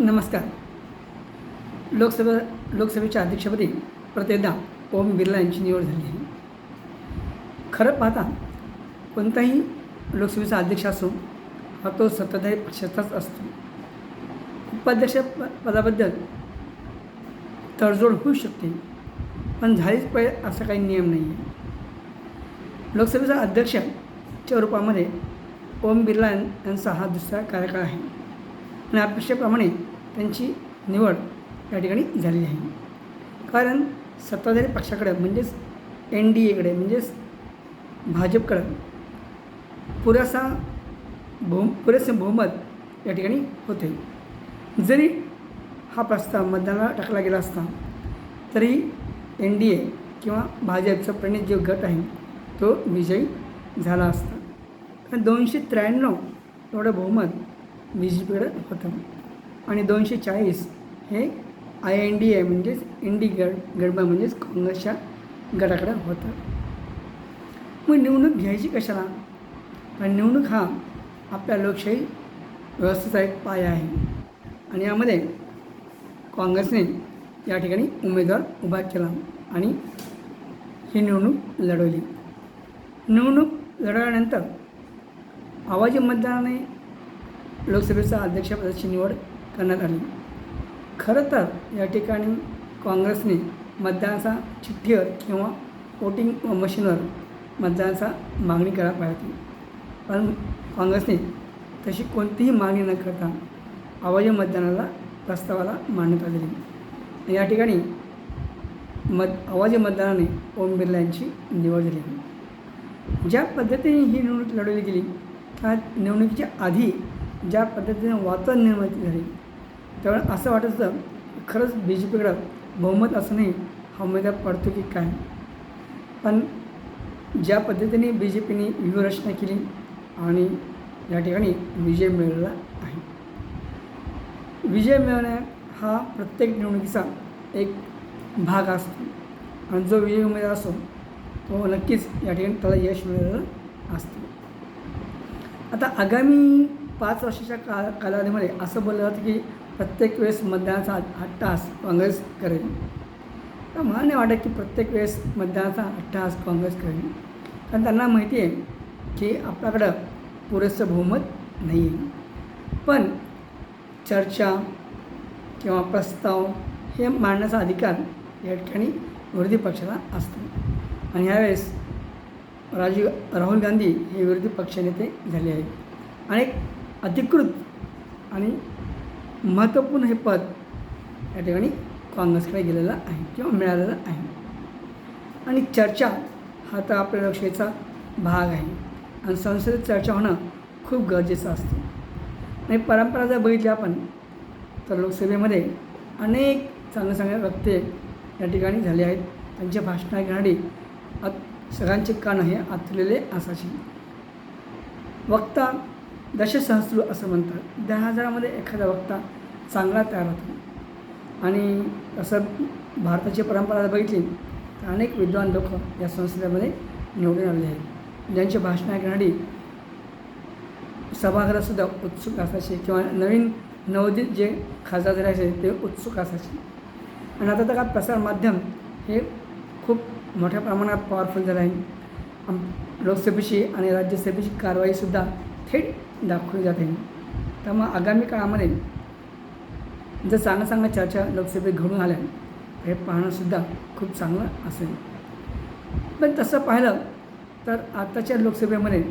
नमस्कार. लोकसभा लोकसभेच्या अध्यक्षपदी प्रत्येकदा ओम बिर्ला यांची निवड झाली आहे. खरं पाहता कोणताही लोकसभेचा अध्यक्ष असो हा तो सत्ताधारी पक्षाचाच असतो. उपाध्यक्ष पदाबद्दल तडजोड होऊ शकते पण झालीच पाहिजे असा काही नियम नाही आहे लोकसभेचा अध्यक्षच्या रूपामध्ये ओम बिर्ला यांचा हा दुसरा कार्यकाळ आहे. आणि अपेक्षेप्रमाणे त्यांची निवड या ठिकाणी झालेली आहे. कारण सत्ताधारी पक्षाकडे म्हणजेच एन डी एकडे म्हणजेच भाजपकडं पुरेसा बहु पुरेसे बहुमत या ठिकाणी होते. जरी हा प्रस्ताव मतदानाला टाकला गेला असता तरी एन डी ए किंवा भाजपचा प्रणित जो गट आहे तो विजयी झाला असता. कारण दोनशे त्र्याण्णव एवढं बहुमत बी जे पीकडे होतं. आणि दोनशे चाळीस हे आय एन डी ए म्हणजेच एन डी गड गडबा म्हणजेच काँग्रेसच्या गटाकडे होतं. मग निवडणूक घ्यायची कशाला? कारण निवडणूक हा आपल्या लोकशाही व्यवस्थेचा एक पाया आहे. आणि यामध्ये काँग्रेसने या ठिकाणी उमेदवार उभा केला आणि ही निवडणूक लढवली. निवडणूक लढवल्यानंतर आवाजी मतदानाने लोकसभेचा अध्यक्षपदाची निवड करण्यात आली. खरं तर या ठिकाणी काँग्रेसने मतदानाचा चिठ्ठीवर किंवा वोटिंग मशीनवर मतदानाचा मागणी करायला पाहिजे होती. पण काँग्रेसने तशी कोणतीही मागणी न करता आवाजी मतदानाला प्रस्तावाला मान्यता दिली. या ठिकाणी मत आवाजी मतदानाने ओम बिर्ला यांची निवड झाली. ज्या पद्धतीने ही निवडणूक लढवली गेली त्या निवडणुकीच्या आधी ज्या पद्धतीने वातावरण निर्मिती झाली. त्यावेळेला असं वाटत होतं खरंच बी जे पीकडं बहुमत असूनही हा उमेदवार पडतो की काय? पण ज्या पद्धतीने बी जे पीने व्यूहरचना केली आणि या ठिकाणी विजय मिळवला आहे. विजय मिळवणे हा प्रत्येक निवडणुकीचा एक भाग असतो. आणि जो विजय उमेदवार असतो तो नक्कीच या ठिकाणी त्याला यश मिळालेलं असतं. आता आगामी पाच वर्षाच्या का कालावधीमध्ये असं बोललं जातं की प्रत्येक वेळेस मतदानाचा अट्टहास काँग्रेस करेल. तर मला नाही वाटत की प्रत्येक वेळेस मतदानाचा अट्टहास काँग्रेस करेल. कारण त्यांना माहिती आहे की आपल्याकडं पुरेसं बहुमत नाही आहे. पण चर्चा किंवा प्रस्ताव हे मांडण्याचा अधिकार या ठिकाणी विरोधी पक्षाला असतो. आणि ह्यावेळेस राजीव राहुल गांधी हे विरोधी पक्षनेते झाले आहेत. अनेक अधिकृत आणि महत्त्वपूर्ण हे पद या ठिकाणी काँग्रेसकडे गेलेलं आहे किंवा मिळालेलं आहे. आणि चर्चा हा तर आपल्या लोकशाहीचा भाग आहे. आणि संसदेत चर्चा होणं खूप गरजेचं असतं. आणि परंपरा जर बघितली आपण तर लोकसभेमध्ये अनेक चांगले चांगले वक्ते या ठिकाणी झाले आहेत. त्यांच्या भाषण ऐकणारी आत सगळ्यांचे कान हे आतलेले असायचे. वक्ता दशसहस्रू असं म्हणतात. दहा हजारामध्ये एखादा वक्ता चांगला तयार होतो. आणि असं भारताची परंपरा जर बघितली तर अनेक विद्वान लोक या संस्थेमध्ये निवडून आलेले आहेत. ज्यांची भाषणं ऐकणारी सभागृहातसुद्धा उत्सुक असायचे किंवा नवीन नवोदित जे खासदार झाले ते उत्सुक असायचे आणि आता तर का प्रसारमाध्यम हे खूप मोठ्या प्रमाणात पॉवरफुल झालं आहे. लोकसभेची आणि राज्यसभेची कारवाईसुद्धा थेट दाखवली जाते. त्यामुळे आगामी काळामध्ये जर चांगल्या चांगल्या चर्चा लोकसभेत घडून आल्या हे पाहणंसुद्धा खूप चांगलं असेल. पण तसं पाहिलं तर आत्ताच्या लोकसभेमध्ये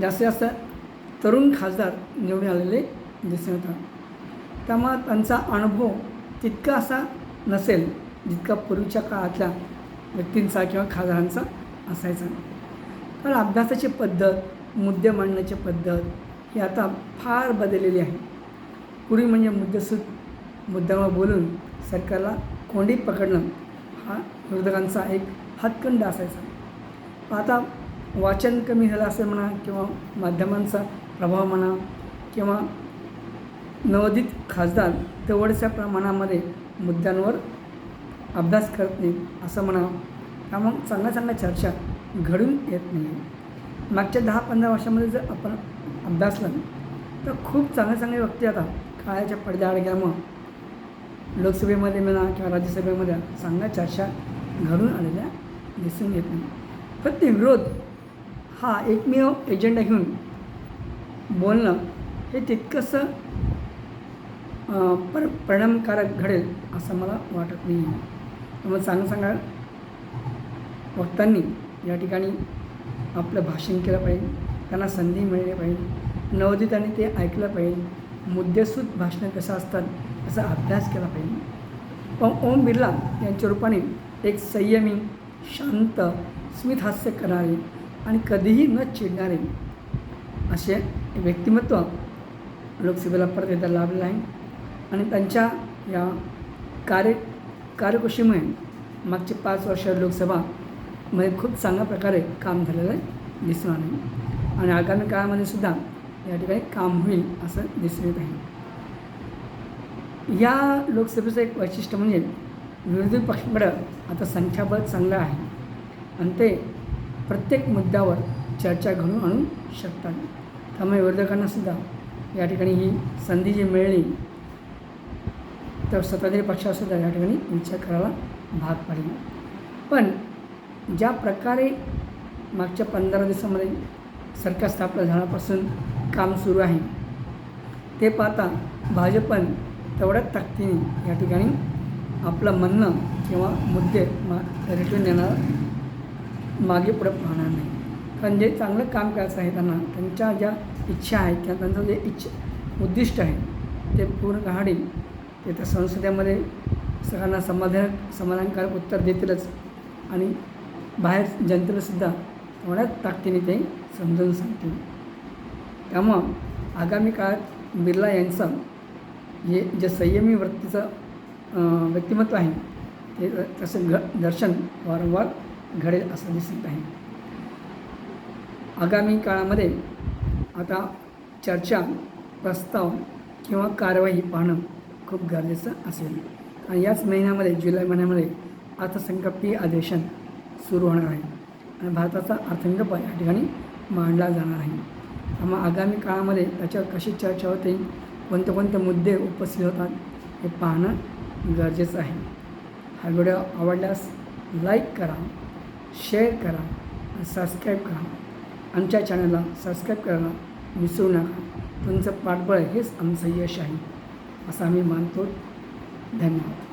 जास्तीत जास्त तरुण खासदार निवडून आलेले दिसून येतात. त्यामुळं त्यांचा अनुभव तितका असा नसेल जितका पूर्वीच्या काळातल्या व्यक्तींचा किंवा खासदारांचा असायचा. तर अभ्यासाची पद्धत मुद्दे मांडण्याची पद्धत ही आता फार बदललेली आहे. पूर्वी म्हणजे मुद्देसूद मुद्द्यावर बोलून सरकारला कोंडी पकडणं हा विरोधकांचा एक हातखंड असायचा. आता वाचन कमी झालं असेल म्हणा किंवा माध्यमांचा प्रभाव म्हणा किंवा नवोदित खासदार तेवढ्याच्या प्रमाणामध्ये मुद्द्यांवर अभ्यास करत नाही असं म्हणा त्यामुळं चांगल्या चांगल्या चर्चा घडून येत नाही. मागच्या दहा पंधरा वर्षामध्ये जर आपण अभ्यासलं तर खूप चांगले चांगले व्यक्ती आता काळाच्या पडद्याआड गेल्यामुळं लोकसभेमध्ये म्हणा किंवा राज्यसभेमध्ये चांगल्या चर्चा घडून आलेल्या दिसून येत नाही. फक्त विरोध हा एकमेव एजेंडा घेऊन बोलणं हे तितकंसं पर परिणामकारक घडेल असं मला वाटत नाही आहे त्यामुळे चांगलं चांगल्या वक्तांनी या ठिकाणी आपलं भाषण केलं पाहिजे त्यांना संधी मिळली पाहिजे नवोदितांनी ते ऐकलं पाहिजे मुद्देसूद भाषणं कसं असतात याचा अभ्यास केला पाहिजे. पण ओम बिर्ला यांच्या रूपाने एक संयमी शांत स्मितहास्य करणारे आणि कधीही न चिडणारे असे व्यक्तिमत्व लोकसभेला परत एकदा लाभलेलं आहे. आणि त्यांच्या या कार्य कार्यकुशीमुळे मागचे पाच वर्ष लोकसभा म्हणजे खूप चांगल्या प्रकारे काम झालेलं दिसून आलं. आणि आगामी काळामध्ये सुद्धा या ठिकाणी काम होईल असं दिसून येत आहे. या लोकसभेचं एक वैशिष्ट्य म्हणजे विरोधी पक्षाकडं आता संख्याबळ चांगलं आहे. आणि ते प्रत्येक मुद्द्यावर चर्चा घडून आणू शकतात. त्यामुळे विरोधकांना सुद्धा या ठिकाणी ही संधी जी मिळली तर सत्ताधारी पक्षासुद्धा या ठिकाणी विचार करायला भाग पडेल. पण ज्या प्रकारे मागच्या पंधरा दिवसामध्ये सरकार स्थापना झाल्यापासून काम सुरू आहे ते पाहता भाजपन तेवढ्याच ताकदीने या ठिकाणी आपलं म्हणणं किंवा मुद्दे मा रिटर्न देणार मागे पुढे पाहणार नाही. कारण जे चांगलं काम करायचं आहे त्यांना त्यांच्या ज्या इच्छा आहेत किंवा त्यांचं जे इच्छ उद्दिष्ट आहे ते पूर्ण काढी ते त्या संसदेमध्ये सगळ्यांना समाधान समाधानकारक उत्तर देतीलच. आणि बाहेर जनतेलासुद्धा तेवढ्याच ताकदीने ते समजावून सांगतील. त्यामुळं आगामी काळात बिर्ला यांचं हे जे संयमी वृत्तीचं व्यक्तिमत्व आहे ते तसं घ दर्शन वारंवार घडेल असं दिसत आहे. आगामी काळामध्ये आता चर्चा प्रस्ताव किंवा कारवाई पाहणं खूप गरजेचं असेल. आणि याच महिन्यामध्ये जुलै महिन्यामध्ये अर्थसंकल्पीय अधिवेशन सुरू होणार आहे. आणि भारताचा अर्थसंकल्प या ठिकाणी मांडला जाणार आहे. त्यामुळे आगामी काळामध्ये त्याच्यावर कशी चर्चा होते कोणते कोणते मुद्दे उपस्थित होतात हे पाहणं गरजेचं आहे. हा व्हिडिओ आवडल्यास लाईक करा शेअर करा आणि सबस्क्राईब करा. आमच्या चॅनलला सबस्क्राईब करायला विसरू नका. तुमचं पाठबळ हेच आमचं यश आहे असं आम्ही मानतो. धन्यवाद.